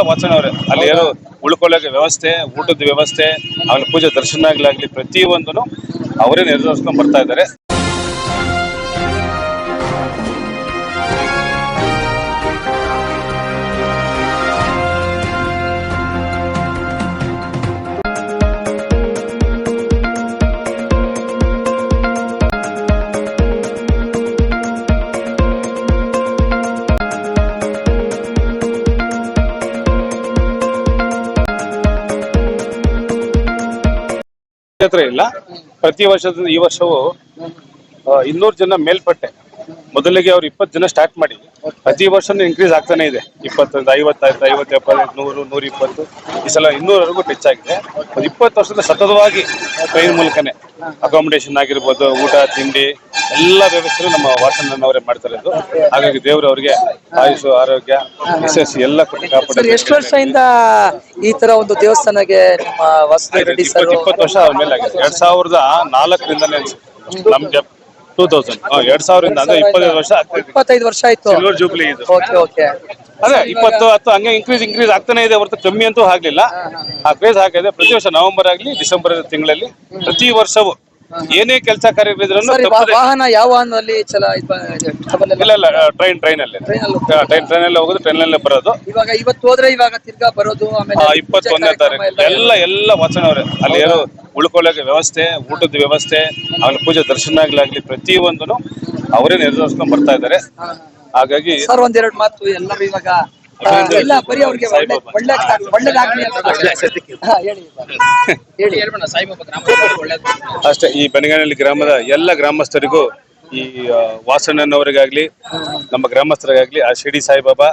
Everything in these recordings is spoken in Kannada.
ವಾಸನ ಅವರೇ ಅಲ್ಲಿ ಏನು ಉಳ್ಕೊಳ್ಳೋಕೆ ವ್ಯವಸ್ಥೆ ಊಟದ ವ್ಯವಸ್ಥೆ ಆಮೇಲೆ ಪೂಜೆ ದರ್ಶನ ಆಗ್ಲಾಗ್ಲಿ ಪ್ರತಿಯೊಂದನ್ನು ಅವರೇ ನೆರವೇರಿಸ್ಕೊಂಡು ಬರ್ತಾ ಇದ್ದಾರೆ. ಕ್ಷೇತ್ರ ಇಲ್ಲ. ಪ್ರತಿ ವರ್ಷದಿಂದ ಈ ವರ್ಷವು ಇನ್ನೂರು ಜನ ಮೇಲ್ಪಟ್ಟೆ. ಮೊದಲಿಗೆ ಅವ್ರು ಇಪ್ಪತ್ತು ಜನ ಸ್ಟಾರ್ಟ್ ಮಾಡಿ ಪ್ರತಿ ವರ್ಷನೂ ಇನ್ಕ್ರೀಸ್ ಆಗ್ತಾನೆ ಇದೆ. ಇಪ್ಪತ್ತೊಂದು, ಐವತ್ತಾಯ್ತು ಐವತ್ತು ಎಪ್ಪತ್ತೈದು ನೂರು ನೂರ ಇಪ್ಪತ್ತು ಈ ಸಲ ಇನ್ನೂರವರೆಗೂ ಟಚ್ ಆಗಿದೆ ಒಂದು ಇಪ್ಪತ್ತು ವರ್ಷದ ಸತತವಾಗಿ ಟ್ರೈನ್ ಮೂಲಕನೇ. ಅಕಾಮಿಡೇಷನ್ ಆಗಿರ್ಬೋದು ಊಟ ತಿಂಡಿ ಎಲ್ಲ ವ್ಯವಸ್ಥೆ ನಮ್ಮ ವಾಸಣ್ಣನವರೇ ಮಾಡ್ತಾರೆ ಇರೋದು ಹಾಗಾಗಿ ದೇವರು ಅವರಿಗೆ ಆಯುಷು ಆರೋಗ್ಯ ಯಶಸ್ಸು ಎಲ್ಲ ಕೊಟ್ಟು ಸರ್ ಕಾಪಾಡಿ ಎಷ್ಟು ವರ್ಷದಿಂದ ಈ ತರ ಒಂದು ದೇವಸ್ಥಾನಕ್ಕೆ ನಿಮ್ಮ ವಾಸುದೇವ ರೆಡ್ಡಿ ಸರ್ ಇಪ್ಪತ್ತು ಇಪ್ಪತ್ತು ವರ್ಷ ಅವ್ರ ಮೇಲೆ ಆಗಿದೆ. ಎರಡ್ ಸಾವಿರದ ನಾಲ್ಕರಿಂದನೇ ನಮ್ಗೆ ಟೂ ತೌಸಂಡ್ ಎರಡ್ ಸಾವಿರದಿಂದ ಅಂದ್ರೆ ಇಪ್ಪತ್ತೈದು ವರ್ಷ ಆಗ್ತದೆ ಇಪ್ಪತ್ತೈದು ವರ್ಷ ಆಯ್ತು. ಸಿಲ್ವರ್ ಜೂಬ್ಲಿ ಇದು. ಓಕೆ ಓಕೆ ಅದೇ ಇಪ್ಪತ್ತು ಹತ್ತು ಹಂಗೆ ಇನ್ಕ್ರೀಸ್ ಇನ್ಕ್ರೀಸ್ ಆಗ್ತಾನೆ ಇದೆ ಹೊರತು ಕಮ್ಮಿ ಅಂತೂ ಆಗ್ಲಿಲ್ಲ. ಆ ಕ್ರೇಜ್ ಹಾಕಿದೆ ಪ್ರತಿ ವರ್ಷ ನವೆಂಬರ್ ಆಗಲಿ ಡಿಸೆಂಬರ್ ತಿಂಗಳಲ್ಲಿ ಪ್ರತಿ ವರ್ಷವೂ ಏನೇ ಕೆಲಸ ಕಾರ್ಯಗಳಿದ್ರು ವಾಹನ ಯಾವ ವಾಹನದಲ್ಲಿ ಚಲ? ಇಲ್ಲ ಇಲ್ಲ ಟ್ರೈನ್ ಟ್ರೈನ್ ಅಲ್ಲಿ. ಟ್ರೈನ್ ಟ್ರೈನ್ ಅಲ್ಲಿ ಹೋಗೋದು ಟ್ರೈನ್ ಅಲ್ಲಿ ಬರೋದು. ಇವಾಗ ಇವತ್ತು ಹೋದ್ರೆ ಇವಾಗ ತಿರ್ಗಾ ಬರೋದು ಆಮೇಲೆ ಇಪ್ಪತ್ತೊಂದನೇ ತಾರೀಕು. ಎಲ್ಲ ಎಲ್ಲ ಅವರೇ ಅಲ್ಲಿ ಏನೋ ಉಳ್ಕೊಳ್ಳೋಕೆ ವ್ಯವಸ್ಥೆ ಊಟದ ವ್ಯವಸ್ಥೆ ಆಮೇಲೆ ಪೂಜೆ ದರ್ಶನ ಆಗ್ಲಾಗ್ಲಿ ಪ್ರತಿಯೊಂದನ್ನು ಅವರೇ ನಿರ್ಧರಿಸ್ಕೊಂಡ್ ಬರ್ತಾ ಇದ್ದಾರೆ. ಹಾಗಾಗಿ ಸರ್ ಒಂದೆರಡು ಮಾತು. ಎಲ್ಲರೂ ಇವಾಗ ಆ, ಎಲ್ಲ ಬರೀ ಅವ್ರಿಗೆ ಒಳ್ಳೆ ಒಳ್ಳೆ ಒಳ್ಳೇದಾಗ್ಲಿ ಅಂತ ಹಾ, ಹೇಳಿ. ಹೇಳಿ. ಅಷ್ಟೇ ಈ ಬೆನಗಾನಲ್ಲಿ ಗ್ರಾಮದ ಎಲ್ಲ ಗ್ರಾಮಸ್ಥರಿಗೂ ಈ ಆ, ವಾಸಣ್ಣನವರಿಗಾಗ್ಲಿ ನಮ್ಮ ಗ್ರಾಮಸ್ಥರಿಗಾಗ್ಲಿ ಆ ಶಿಡಿ ಸಾಯಿಬಾಬಾ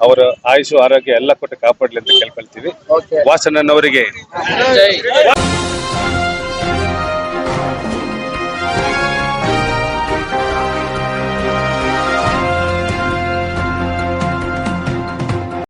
ಅವರ ಆಯುಷು ಆರೋಗ್ಯ ಎಲ್ಲ ಕೊಟ್ಟು ಕಾಪಾಡ್ಲಿ ಅಂತ ಕೇಳ್ಕೊಳ್ತೀವಿ. ಓಕೆ. ವಾಸಣ್ಣನವರಿಗೆ.